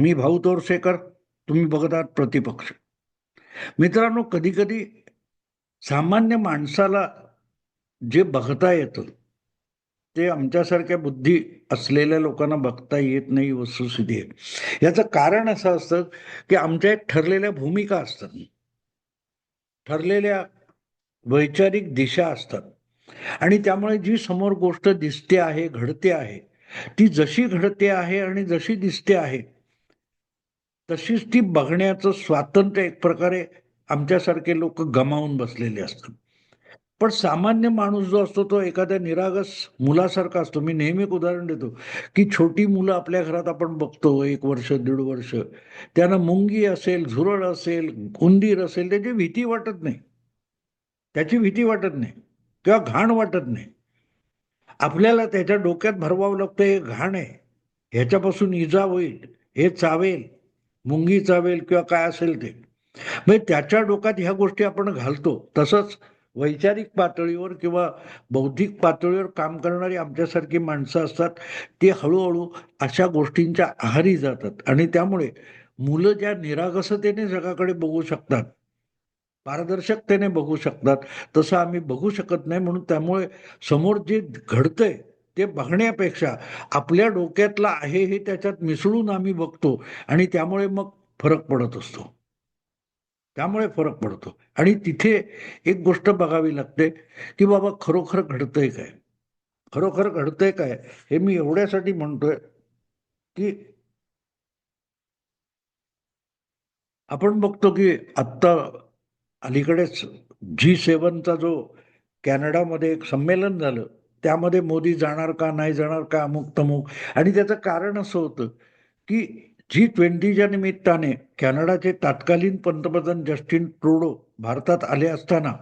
मी भाऊ तोरसेकर तुम्ही बघत आहात प्रतिपक्ष. मित्रांनो कधी कधी सामान्य माणसाला जे बघता येतं ते आमच्यासारख्या बुद्धी असलेल्या लोकांना बघता येत नाही वस्तुस्थिती आहे. याचं कारण असं असतं की आमच्या एक ठरलेल्या भूमिका असतात. ठरलेल्या वैचारिक दिशा असतात. आणि त्यामुळे जी समोर गोष्ट दिसते आहे घडते आहे ती जशी घडते आहे आणि जशी दिसते आहे तशीच ती बघण्याचं स्वातंत्र्य एक प्रकारे आमच्यासारखे लोक गमावून बसलेले असतात. पण सामान्य माणूस जो असतो तो एखाद्या निरागस मुलासारखा असतो. मी नेहमी एक उदाहरण देतो की छोटी मुलं आपल्या घरात आपण बघतो एक वर्ष दीड वर्ष. त्यांना मुंगी असेल झुरळ असेल उंदीर असेल त्याची भीती वाटत नाही. त्याची भीती वाटत नाही किंवा घाण वाटत नाही. आपल्याला त्याच्या डोक्यात भरवावं लागतं हे घाण आहे. ह्याच्यापासून इजा होईल हे चावेल. मुंगी चावेल किंवा काय असेल ते. म्हणजे त्याच्या डोक्यात ह्या गोष्टी आपण घालतो. तसंच वैचारिक पातळीवर किंवा बौद्धिक पातळीवर काम करणारी आमच्यासारखी माणसं असतात ती हळूहळू अशा गोष्टींच्या आहारी जातात. आणि त्यामुळे मुलं ज्या निरागसतेने जगाकडे बघू शकतात पारदर्शकतेने बघू शकतात तसं आम्ही बघू शकत नाही. म्हणून त्यामुळे समोर जे घडतंय ते बघण्यापेक्षा आपल्या डोक्यातला आहे हे त्याच्यात मिसळून आम्ही बघतो आणि त्यामुळे मग फरक पडत असतो. त्यामुळे फरक पडतो. आणि तिथे एक गोष्ट बघावी लागते की बाबा खरोखर घडतंय काय? खरोखर घडतंय काय? हे मी एवढ्यासाठी म्हणतोय की आपण बघतो की आत्ता अलीकडेच जी सेवनचा जो कॅनडामध्ये एक संमेलन झालं त्यामध्ये मोदी जाणार का नाही जाणार का अमुक तमुक? आणि त्याचं कारण असं होतं की जी ट्वेंटीच्या निमित्ताने कॅनडाचे तत्कालीन पंतप्रधान जस्टिन ट्रुडो भारतात आले असताना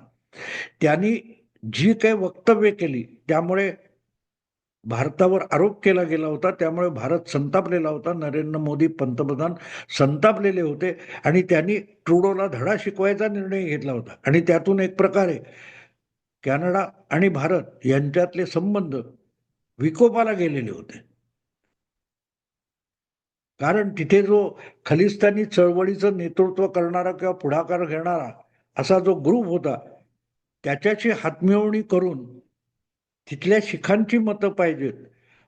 त्यांनी जी काही वक्तव्य केली त्यामुळे भारतावर आरोप केला गेला होता त्यामुळे भारत संतापलेला होता नरेंद्र मोदी पंतप्रधान संतापलेले होते आणि त्यांनी ट्रुडोला धडा शिकवायचा निर्णय घेतला होता. आणि त्यातून एक प्रकारे कॅनडा आणि भारत यांच्यातले संबंध विकोपाला गेलेले होते. कारण तिथे जो खलिस्तानी चळवळीचं नेतृत्व करणारा किंवा पुढाकार घेणारा असा जो ग्रुप होता त्याच्याशी हातमिळवणी करून तिथल्या शिखांची मतं पाहिजेत.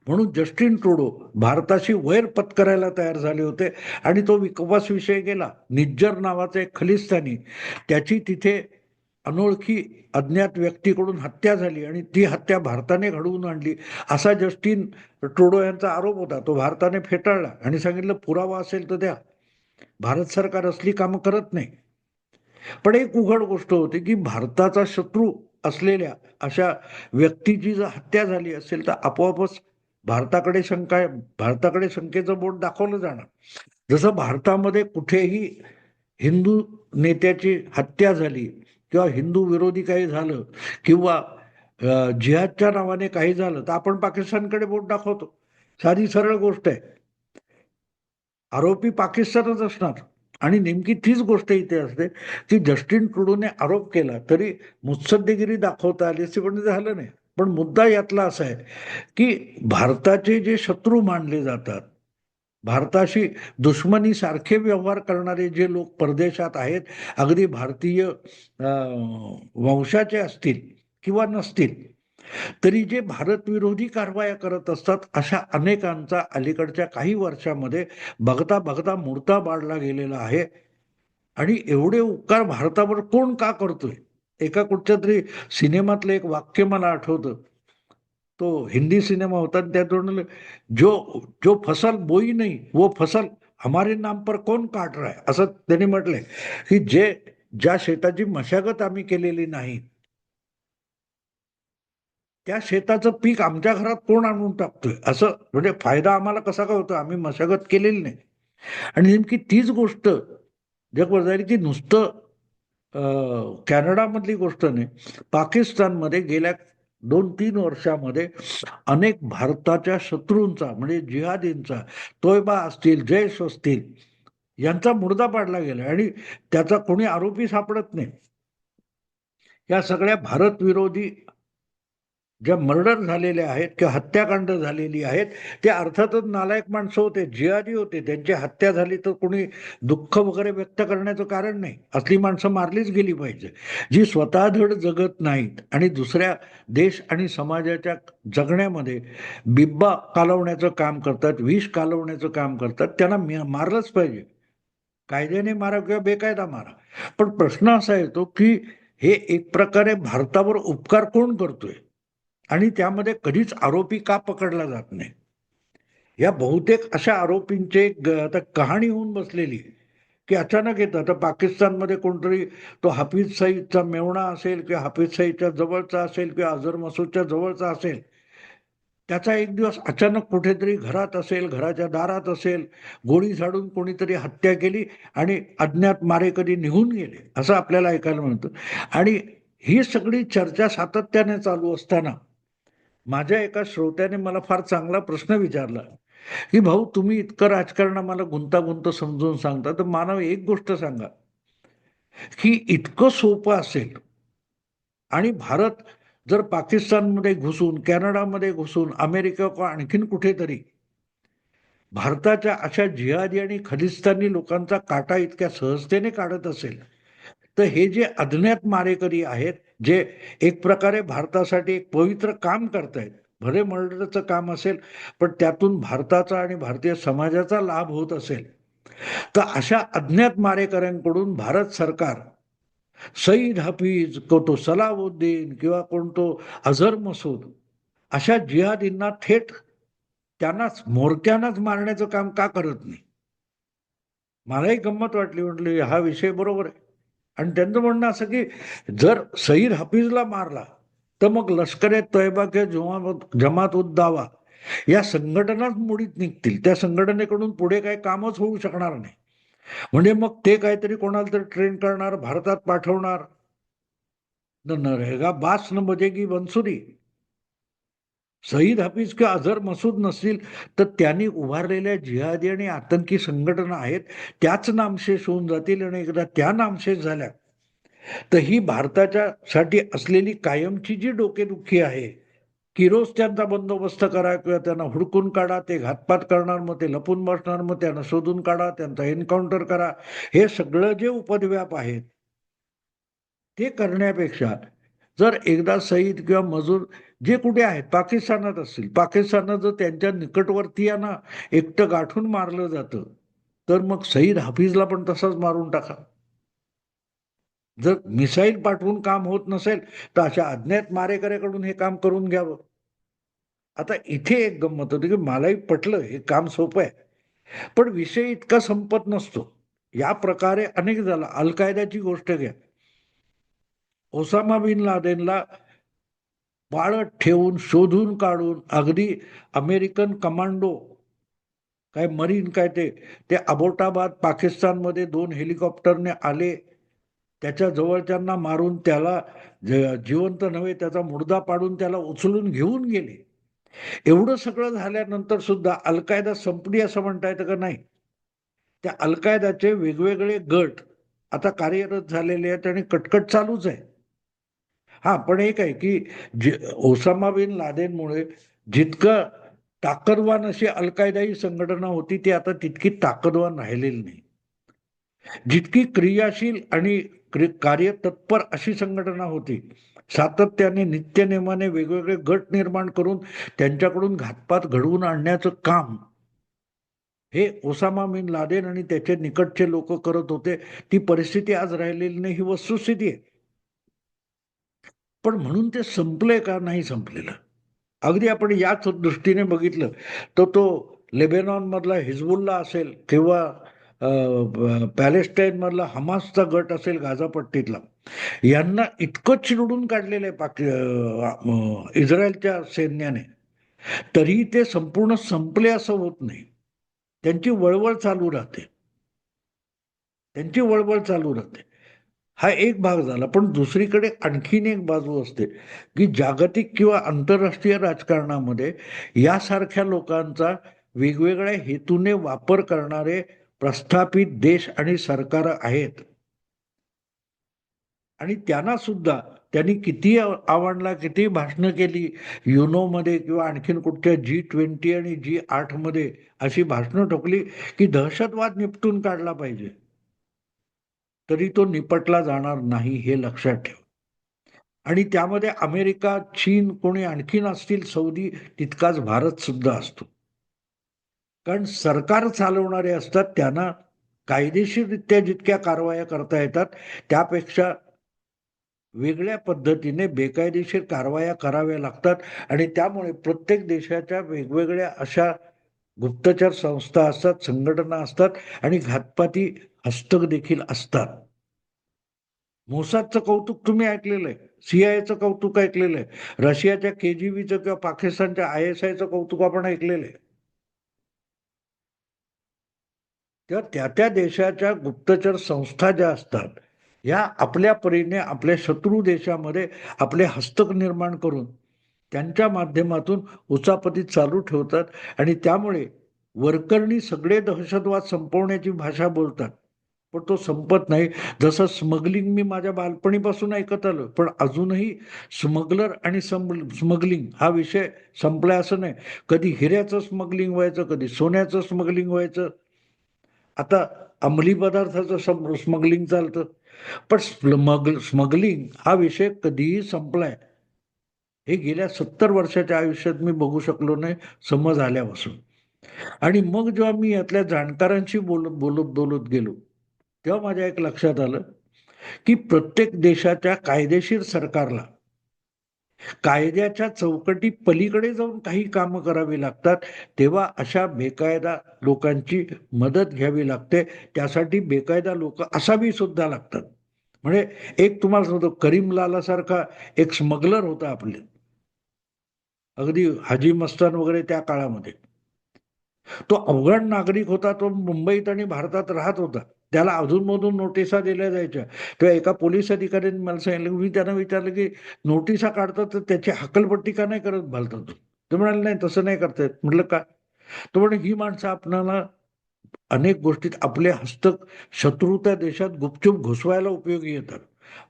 म्हणून जस्टिन ट्रुडो भारताशी वैर पत्करायला तयार झाले होते आणि तो विकोपास विषय गेला. निज्जर नावाचा एक खलिस्तानी त्याची तिथे अनोळखी अज्ञात व्यक्तीकडून हत्या झाली आणि ती हत्या भारताने घडवून आणली असा जस्टिन ट्रुडो यांचा आरोप होता. तो भारताने फेटाळला आणि सांगितलं पुरावा असेल तर द्या. भारत सरकार असली कामं करत नाही. पण एक उघड गोष्ट होती की भारताचा शत्रू असलेल्या अशा व्यक्तीची जर हत्या झाली असेल तर आपोआपच भारताकडे शंका भारताकडे शंकेचं बोट दाखवलं जाणार. जसं भारतामध्ये कुठेही हिंदू नेत्याची हत्या झाली किंवा हिंदू विरोधी काही झालं किंवा जिहादच्या नावाने काही झालं तर आपण पाकिस्तानकडे बोट दाखवतो. साधी सरळ गोष्ट आहे. आरोपी पाकिस्तानच असणार. आणि नेमकी तीच गोष्ट इथे असते की जस्टिन ट्रुडोने आरोप केला तरी मुत्सद्देगिरी दाखवता आली असे पण झालं नाही. पण मुद्दा यातला असा आहे की भारताचे जे शत्रू मानले जातात भारताशी दुश्मनी सारखे व्यवहार करणारे जे लोक परदेशात आहेत अगदी भारतीय वंशाचे असतील किंवा नसतील तरी जे भारत विरोधी कारवाया करत असतात अशा अनेकांचा अलीकडच्या काही वर्षामध्ये बघता बघता मूर्ता बाळला गेलेला आहे. आणि एवढे उपकार भारतावर कोण का करतोय? एका कुठच्या तरी सिनेमातलं एक वाक्य मला आठवतं. तो हिंदी सिनेमा होता त्यातून जो जो फसल बोई नाही वो फसल हमारे नाम पर कोण काट रहा है? असं त्यांनी म्हटलंय. की जे ज्या शेताची मशागत आम्ही केलेली नाही त्या शेताचं पीक आमच्या घरात कोण आणून टाकतोय? असं म्हणजे फायदा आम्हाला कसा का होतो आम्ही मशागत केलेली नाही. आणि नेमकी तीच गोष्ट जगभर जाईल की नुसतं कॅनडामधली गोष्ट नाही पाकिस्तानमध्ये गेल्या दोन तीन वर्षामध्ये अनेक भारताच्या शत्रूंचा म्हणजे जिहादींचा तोयबा असतील जैश असतील यांचा मुर्दा पाडला गेला आणि त्याचा कोणी आरोपी सापडत नाही. या सगळ्या भारत विरोधी ज्या मर्डर झालेल्या आहेत किंवा हत्याकांड झालेली आहेत ते अर्थातच नालायक माणसं होते जियादी होते. त्यांची हत्या झाली तर कोणी दुःख वगैरे व्यक्त करण्याचं कारण नाही. असली माणसं मारलीच गेली पाहिजे. जी स्वतः धड जगत नाहीत आणि दुसऱ्या देश आणि समाजाच्या जगण्यामध्ये बिब्बा कालवण्याचं काम करतात विष कालवण्याचं काम करतात त्यांना मारलंच पाहिजे. कायद्याने मारा किंवा बेकायदा मारा. पण प्रश्न असा येतो की हे एक प्रकारे भारतावर उपकार कोण करतोय? आणि त्यामध्ये कधीच आरोपी का पकडला जात नाही. या बहुतेक अशा आरोपींचे ग- आता कहाणी होऊन बसलेली की अचानक येतं. आता पाकिस्तानमध्ये कोणतरी तो हाफिज सईदचा मेवणा असेल किंवा हाफिज सईदच्या जवळचा असेल किंवा अझर मसूदच्या जवळचा असेल त्याचा एक दिवस अचानक कुठेतरी घरात असेल घराच्या दारात असेल गोळी झाडून कोणीतरी हत्या केली आणि अज्ञात मारेकरी निघून गेले असं आपल्याला ऐकायला मिळतं. आणि ही सगळी चर्चा सातत्याने चालू असताना माझ्या एका श्रोत्याने मला फार चांगला प्रश्न विचारला की भाऊ तुम्ही इतकं राजकारण मला गुंतागुंत समजून सांगता तर मला एक गोष्ट सांगा की इतकं सोपं असेल आणि भारत जर पाकिस्तानमध्ये घुसून कॅनडामध्ये घुसून अमेरिका किंवा आणखीन कुठेतरी भारताच्या अशा जिहादी आणि खलिस्तानी लोकांचा काटा इतक्या सहजतेने काढत असेल तर हे जे अज्ञात मारेकरी आहेत जे एक प्रकारे भारतासाठी एक पवित्र काम करतायत भले मर्डरचं काम असेल पण त्यातून भारताचा आणि भारतीय समाजाचा लाभ होत असेल. तर अशा अज्ञात मारेकऱ्यांकडून भारत सरकार सईद हफीज को तो सलाउद्दीन किंवा कोणतो अझर मसूद अशा जिहादींना थेट त्यांनाच मोरक्यानाच मारण्याचं काम का करत नाही? मलाही गंमत वाटली म्हटली हा विषय बरोबर आहे. आणि त्यांचं म्हणणं असं की जर सईद हफीजला मारला तर मग लष्कर ए किंवा जमात जमात उद दावा या संघटनाच मुडीत निघतील. त्या संघटनेकडून पुढे काही कामच होऊ शकणार नाही. म्हणजे मग ते काहीतरी कोणाला तरी ट्रेन करणार भारतात पाठवणार. न रहेगा बास न बजेगी बन्सुरी सईद हफीज किंवा अझर मसूद नसतील तर त्यांनी उभारलेल्या जिहादी आणि आतंकी संघटना आहेत त्याच नामशेष होऊन जातील आणि एकदा त्या नामशेष झाल्या. तर ही भारताच्या साठी असलेली कायमची जी डोकेदुखी आहे की रोज त्यांचा बंदोबस्त करा किंवा त्यांना हुडकून काढा ते घातपात करणार मग ते लपून बसणार मग त्यांना शोधून काढा त्यांचा एन्काउंटर करा हे सगळं जे उपद्व्याप आहेत ते करण्यापेक्षा जर एकदा सईद किंवा मजूर जे कुठे आहेत पाकिस्तानात असतील पाकिस्तानात जर त्यांच्या निकटवर्तीयांना एकटं गाठून मारलं जातं तर मग सईद हाफिजला पण तसाच मारून टाका. जर मिसाईल पाठवून काम होत नसेल तर अशा अज्ञात मारेकऱ्याकडून हे काम करून घ्यावं. आता इथे एक गंमत होती की मलाही पटलं हे काम सोपं आहे. पण विषय इतका संपत नसतो. या प्रकारे अनेक झाला अल कायद्याची गोष्ट घ्या. ओसामा बिन लादेनला पाळत ठेवून शोधून काढून अगदी अमेरिकन कमांडो काय मरीन काय ते ते अबोटाबाद पाकिस्तानमध्ये दोन हेलिकॉप्टरने आले. त्याच्या जवळच्यांना मारून त्याला ज- जिवंत नव्हे त्याचा मुर्दा पाडून त्याला उचलून घेऊन गेले. एवढं सगळं झाल्यानंतर सुद्धा अल कायदा संपली असं म्हणता येतं का नाही? त्या अलकायदाचे वेगवेगळे गट आता कार्यरत झालेले आहेत आणि कटकट चालूच आहे. हा पण एक आहे की जे ओसामा बिन लादेनमुळे जितकं ताकदवान अशी अलकायदा ही संघटना होती ती आता तितकी ताकदवान राहिलेली नाही. जितकी क्रियाशील आणि कार्यतत्पर अशी संघटना होती सातत्याने नित्यनेमाने वेगवेगळे गट निर्माण करून त्यांच्याकडून घातपात घडवून आणण्याचं काम हे ओसामा बिन लादेन आणि त्याचे निकटचे लोक करत होते ती परिस्थिती आज राहिलेली नाही ही वस्तुस्थिती आहे. पण म्हणून ते संपले का नाही संपलेलं? अगदी आपण याच दृष्टीने बघितलं तर तो लेबेनॉन मधला हिजबुल्ला असेल किंवा पॅलेस्टाईन मधला हमासचा गट असेल गाझापट्टीतला यांना इतकं चिरडून काढलेलं आहे पाक इस्रायलच्या सैन्याने तरी ते संपूर्ण संपले असं होत नाही. त्यांची वळवळ चालू राहते. त्यांची वळवळ चालू राहते. हा एक भाग झाला पण दुसरीकडे आणखीन एक बाजू असते की जागतिक किंवा आंतरराष्ट्रीय राजकारणामध्ये यासारख्या लोकांचा वेगवेगळ्या हेतूने वापर करणारे प्रस्थापित देश आणि सरकार आहेत. आणि त्यांना सुद्धा त्यांनी किती आवडला किती भाषणं केली युनोमध्ये किंवा आणखीन कुठच्या जी ट्वेंटी आणि जी आठमध्ये अशी भाषणं ठोकली की दहशतवाद निपटून काढला पाहिजे. तरी तो निपटला जाणार नाही हे लक्षात ठेव. आणि त्यामध्ये अमेरिका चीन कोणी आणखीन असतील सौदी तितकाच भारत सुद्धा असतो. कारण सरकार चालवणारे असतात त्यांना कायदेशीररित्या जितक्या कारवाया करता येतात त्यापेक्षा वेगळ्या पद्धतीने बेकायदेशीर कारवाया कराव्या लागतात. आणि त्यामुळे प्रत्येक देशाच्या वेगवेगळ्या अशा गुप्तचर संस्था असतात संघटना असतात आणि घातपाती हस्तक देखील असतात. मोसादचं कौतुक तुम्ही ऐकलेलं आहे सीआयचं कौतुक ऐकलेलं आहे रशियाच्या केजीबीचं किंवा पाकिस्तानच्या आय एस आयचं कौतुक आपण ऐकलेलं आहे तेव्हा त्या त्या देशाच्या गुप्तचर संस्था ज्या असतात या आपल्या परीने आपल्या शत्रू देशामध्ये आपले हस्तक निर्माण करून त्यांच्या माध्यमातून उचापती चालू ठेवतात आणि त्यामुळे वरकरणी सगळे दहशतवाद संपवण्याची भाषा बोलतात. पण तो संपत नाही. जसं स्मगलिंग मी माझ्या बालपणीपासून ऐकत आलो पण अजूनही स्मगलर आणि स्मगलिंग हा विषय संपलाय असं नाही. कधी हिऱ्याचं स्मगलिंग व्हायचं कधी सोन्याचं स्मगलिंग व्हायचं. आता अंमली पदार्थाचं स्मगलिंग चालतं. पण स्मग स्मगलिंग हा विषय कधीही संपलाय. हे गेल्या सत्तर वर्षाच्या आयुष्यात मी बघू शकलो नाही समज आल्यापासून. आणि मग जेव्हा मी यातल्या जाणकारांशी बोलत बोलत बोलत गेलो तेव्हा माझ्या एक लक्षात आलं की प्रत्येक देशाच्या कायदेशीर सरकारला कायद्याच्या चौकटी पलीकडे जाऊन काही कामं करावी लागतात तेव्हा अशा बेकायदा लोकांची मदत घ्यावी लागते. त्यासाठी बेकायदा लोक असावी सुद्धा लागतात. म्हणजे एक तुम्हाला सांगतो करीम लालासारखा एक स्मगलर होता आपले. अगदी हाजी मस्तान वगैरे त्या काळामध्ये. तो अवघड नागरिक होता तो मुंबईत आणि भारतात राहत होता. त्याला अधूनमधून नोटिसा दिल्या जायच्या. किंवा एका पोलीस अधिकाऱ्यांनी मला सांगितलं मी त्यांना विचारलं की नोटिसा काढतात तर त्याची हकलपट्टी का नाही करत भालतात ते म्हणाले नाही तसं नाही करतायत म्हटलं का तो म्हणे ही माणसं आपणाला अनेक गोष्टीत आपले हस्तक शत्रू त्या देशात गुपचूप घुसवायला उपयोगी येतात.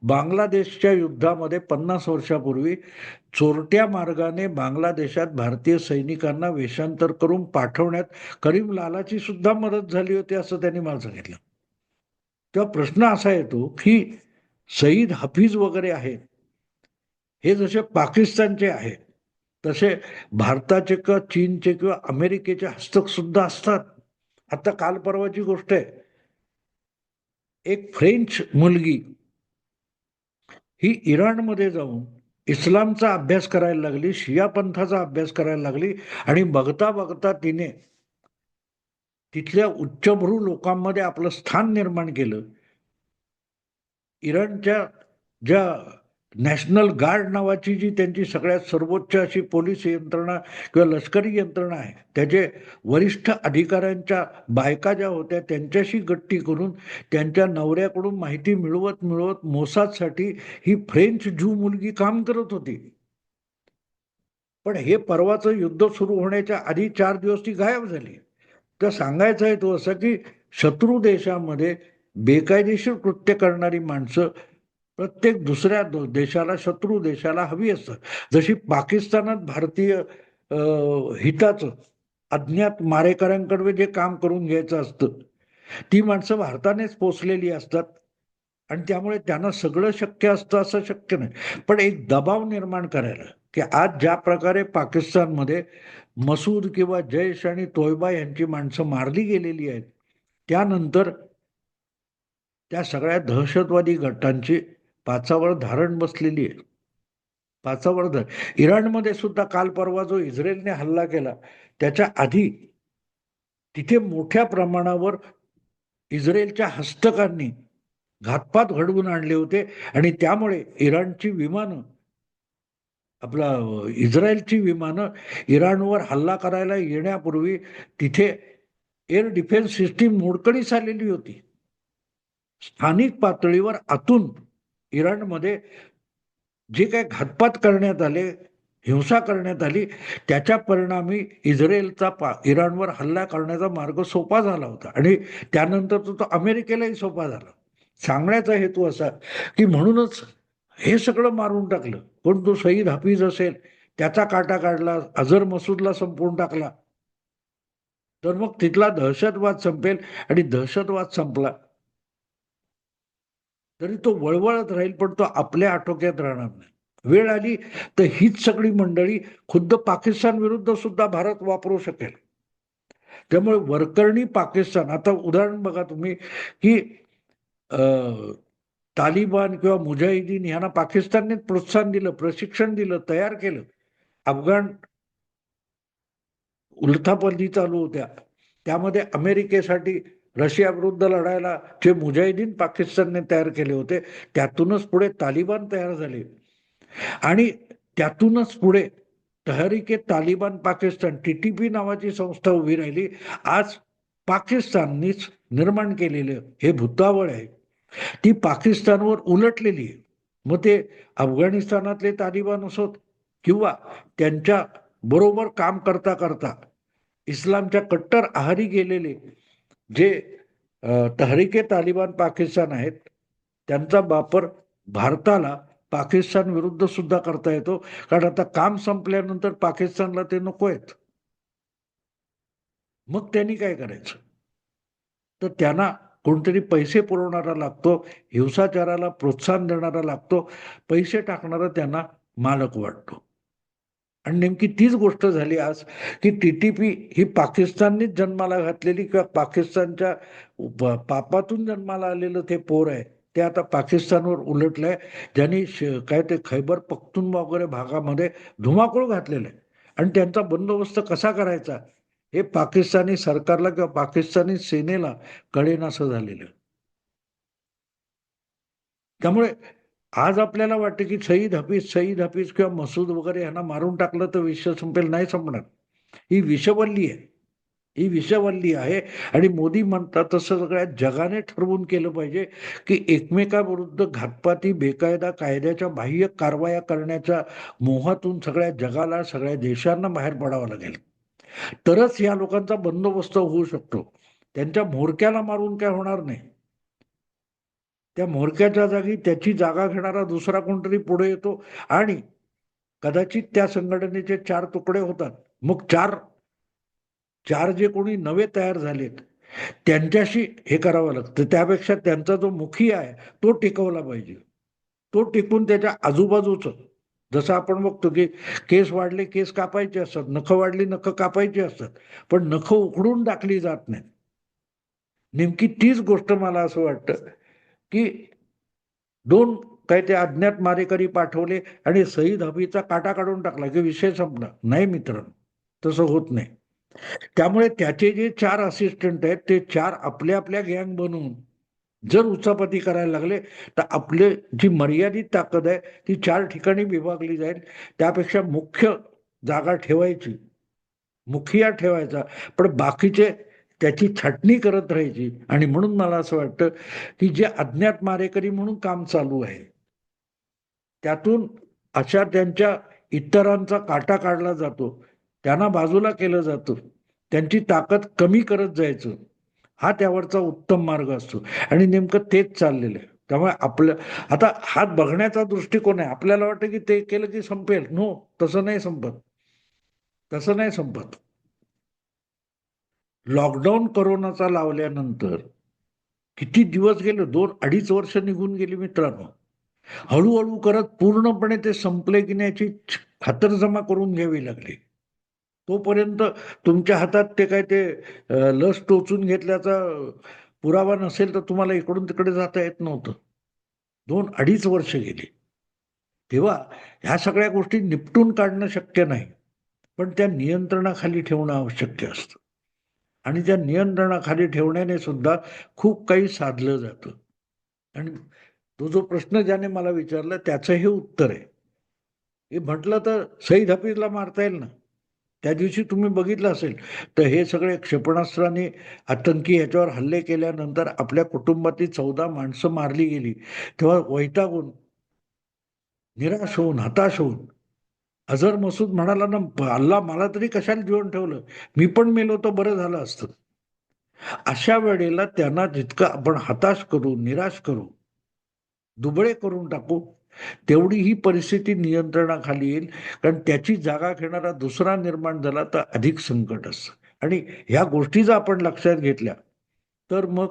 बांगलादेशच्या युद्धामध्ये पन्नास वर्षापूर्वी चोरट्या मार्गाने बांगलादेशात भारतीय सैनिकांना वेषांतर करून पाठवण्यात करीम लालाची सुद्धा मदत झाली होती असं त्यांनी मला सांगितलं. तेव्हा प्रश्न असा येतो की सईद हफीज वगैरे आहेत. हे जसे पाकिस्तानचे आहेत तसे भारताचे किंवा चीनचे किंवा अमेरिकेचे हस्तक सुद्धा असतात. आता काल परवाची गोष्ट आहे. एक फ्रेंच मुलगी ही इराणमध्ये जाऊन इस्लामचा अभ्यास करायला लागली शिया पंथाचा अभ्यास करायला लागली आणि बघता बघता तिने तिथल्या उच्चभ्रू लोकांमध्ये आपलं स्थान निर्माण केलं. इराणच्या ज्या नॅशनल गार्ड नावाची जी त्यांची सगळ्यात सर्वोच्च अशी पोलीस यंत्रणा किंवा लष्करी यंत्रणा आहे त्याचे वरिष्ठ अधिकाऱ्यांच्या बायका ज्या होत्या त्यांच्याशी गट्टी करून त्यांच्या नवऱ्याकडून माहिती मिळवत मिळवत मोसादसाठी ही फ्रेंच जू मुलगी काम करत होती. पण हे परवाचं युद्ध सुरू होण्याच्या आधी चार दिवस ती गायब झाली. तर सांगायचं आहे तो असं की शत्रू देशामध्ये बेकायदेशीर कृत्य करणारी माणसं प्रत्येक दुसऱ्या देशाला शत्रू देशाला हवी असतात. जशी पाकिस्तानात भारतीय हिताचं अज्ञात मारेकऱ्यांकडे जे काम करून घ्यायचं असतं ती माणसं भारतानेच पोचलेली असतात. आणि त्यामुळे त्यांना सगळं शक्य असतं असं शक्य नाही. पण एक दबाव निर्माण करायला की आज ज्या प्रकारे पाकिस्तानमध्ये मसूद किंवा जैश आणि तोयबा यांची माणसं मारली गेलेली आहेत त्यानंतर त्या सगळ्या दहशतवादी गटांची पाचावर धारण बसलेली आहे. पाचावर धर इराणमध्ये सुद्धा काल परवा जो इस्रायलने हल्ला केला त्याच्या आधी तिथे मोठ्या प्रमाणावर इस्रायलच्या हस्तकांनी घातपात घडवून आणले होते. आणि त्यामुळे इराणची विमानं आपला इस्रायलची विमानं इराणवर हल्ला करायला येण्यापूर्वी तिथे एअर डिफेन्स सिस्टीम मोडकळीस आलेली होती. स्थानिक पातळीवर आतून इराणमध्ये जे काही घातपात करण्यात आले हिंसा करण्यात आली त्याच्या परिणामी इस्रायलचा पा इराणवर हल्ला करण्याचा मार्ग सोपा झाला होता. आणि त्यानंतर तो अमेरिकेलाही सोपा झाला सांगण्याचा हेतू असा की म्हणूनच हे सगळं मारून टाकलं. पण तो सईद हाफीज असेल त्याचा काटा काढला अझर मसूदला संपवून टाकला. तर मग तिथला दहशतवाद संपेल आणि दहशतवाद संपला. तरी तो वळवळत राहील पण तो आपल्या आटोक्यात राहणार नाही. वेळ आली तर हीच सगळी मंडळी खुद्द पाकिस्तान विरुद्ध सुद्धा भारत वापरू शकेल. त्यामुळे वरकरणी पाकिस्तान. आता उदाहरण बघा तुम्ही की तालिबान किंवा मुजाहिदीन यांना पाकिस्तानने प्रोत्साहन दिलं प्रशिक्षण दिलं तयार केलं. अफगाण उलथापल्ली चालू होत्या. त्यामध्ये अमेरिकेसाठी रशिया विरुद्ध लढायला जे मुजाहिदीन पाकिस्तानने तयार केले होते त्यातूनच पुढे तालिबान तयार झाले. आणि त्यातूनच पुढे तहरीके तालिबान पाकिस्तान टीटीपी नावाची संस्था उभी राहिली. आज पाकिस्ताननीच निर्माण केलेलं हे भूतावळ आहे. ती पाकिस्तानवर उलटलेली आहे. मग ते अफगाणिस्तानातले तालिबान असोत किंवा त्यांच्या बरोबर काम करता करता इस्लामच्या कट्टर आहारी गेलेले जे अ, तहरीके तालिबान पाकिस्तान आहेत त्यांचा वापर भारताला पाकिस्तान विरुद्ध सुद्धा करता येतो. कारण आता काम संपल्यानंतर पाकिस्तानला ते नको आहेत. मग त्यांनी काय करायचं? तर त्यांना कोणतरी पैसे पुरवणारा लागतो हिंसाचाराला प्रोत्साहन देणारा लागतो पैसे टाकणारा त्यांना मालक वाटतो. आणि नेमकी तीच गोष्ट झाली आज की टी टी पी ही पाकिस्ताननीच जन्माला घातलेली किंवा पाकिस्तानच्या पापातून जन्माला आलेलं ते पोर आहे ते आता पाकिस्तानवर उलटलंय ज्यांनी काय ते खैबर पख्तूनवा वगैरे भागामध्ये धुमाकूळ घातलेलं आहे. आणि त्यांचा बंदोबस्त कसा करायचा? हे पाकिस्तानी सरकारला किंवा पाकिस्तानी सेनेला कळेनासं झालेलं. त्यामुळे आज आपल्याला वाटतं की सईद हफीज सईद हफीज किंवा मसूद वगैरे यांना मारून टाकलं तर विश्व संपेल नाही संपणार. ही विषवल्ली आहे. ही विषवल्ली आहे. आणि मोदी म्हणतात तसं सगळ्या जगाने ठरवून केलं पाहिजे की एकमेकाविरुद्ध घातपाती बेकायदा कायद्याच्या बाह्य कारवाया करण्याच्या मोहातून सगळ्या जगाला सगळ्या देशांना बाहेर पडावं लागेल. तरच या लोकांचा बंदोबस्त होऊ शकतो. त्यांच्या म्होरक्याला मारून काय होणार नाही. त्या म्होरक्याच्या जागी त्याची जागा घेणारा दुसरा कोणतरी पुढे येतो आणि कदाचित त्या संघटनेचे चार तुकडे होतात. मग चार चार जे कोणी नवे तयार झालेत त्यांच्याशी हे करावं लागतं. त्यापेक्षा त्यांचा जो मुखी आहे तो टिकवला पाहिजे. तो टिकून त्याच्या आजूबाजूचं जसं आपण बघतो की केस वाढले केस कापायचे असतात नखं वाढली नखं कापायची असतात पण नखं उकडून टाकली जात नाहीत. नेमकी तीच गोष्ट मला असं वाटतं की दोन काय ते अज्ञात मारेकरी पाठवले आणि सईद हबीचा काटा काढून टाकला की विषय संपला. नाही मित्र तसं होत नाही. त्यामुळे त्याचे जे चार असिस्टंट आहेत ते चार आपल्या आपल्या गँग बनवून जर उचापती करायला लागले तर आपले जी मर्यादित ताकद आहे ती चार ठिकाणी विभागली जाईल. त्यापेक्षा मुख्य जागा ठेवायची मुखिया ठेवायचा पण बाकीचे त्याची छाटणी करत राहायची. आणि म्हणून मला असं वाटतं की जे अज्ञात मारेकरी म्हणून काम चालू आहे त्यातून अशा त्यांच्या इतरांचा काटा काढला जातो त्यांना बाजूला केलं जातं त्यांची ताकद कमी करत जायचं. हा त्यावरचा उत्तम मार्ग असतो. आणि नेमकं तेच चाललेलं आहे. त्यामुळे आपलं आता हात बघण्याचा दृष्टिकोन आहे. आपल्याला वाटतं की ते केलं की संपेल. नो तसं नाही संपत. तसं नाही संपत. लॉकडाऊन कोरोनाचा लावल्यानंतर किती दिवस गेले? दोन अडीच वर्ष निघून गेली मित्रांनो. हळूहळू करत पूर्णपणे ते संपले की नाही याची खातरजमा करून घ्यावी लागली. तोपर्यंत तुमच्या हातात ते काय ते लस टोचून घेतल्याचा पुरावा नसेल तर तुम्हाला इकडून तिकडे जाता येत नव्हतं. दोन अडीच वर्ष गेली. तेव्हा ह्या सगळ्या गोष्टी निपटून काढणं शक्य नाही. पण त्या नियंत्रणाखाली ठेवणं आवश्यक असतं. आणि त्या नियंत्रणाखाली ठेवण्याने सुद्धा खूप काही साधलं जातं. आणि तो जो प्रश्न ज्याने मला विचारला त्याचं हे उत्तर आहे. हे म्हटलं तर सईद हफीजला मारता येईल ना? त्या दिवशी तुम्ही बघितलं असेल. तर हे सगळे क्षेपणास्त्राने आतंकी ह्याच्यावर हल्ले केल्यानंतर आपल्या कुटुंबातली चौदा माणसं मारली गेली. तेव्हा वैतागून निराश होऊन हताश होऊन अजर मसूद म्हणाला ना अल्ला मला तरी कशाला जीवन ठेवलं? मी पण मेलो तर बरं झालं असतं. अशा वेळेला त्यांना जितकं आपण हताश करू निराश करू दुबळे करून टाकू तेवढी ही परिस्थिती नियंत्रणाखाली येईल. कारण त्याची जागा घेणारा दुसरा निर्माण झाला तर अधिक संकट असतं. आणि ह्या गोष्टी जर आपण लक्षात घेतल्या तर मग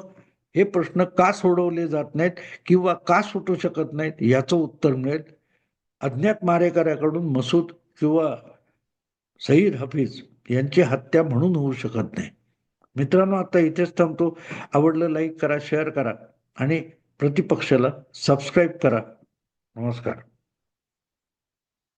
हे प्रश्न का सोडवले जात नाहीत किंवा का सुटू शकत नाहीत याचं उत्तर मिळेल. अज्ञात मारेकऱ्याकडून मसूद किंवा सईद हफीज यांची हत्या म्हणून होऊ शकत नाही. मित्रांनो आता इथेच थांबतो. आवडलं लाईक करा शेअर करा आणि प्रतिपक्षाला सबस्क्राईब करा. नमस्कार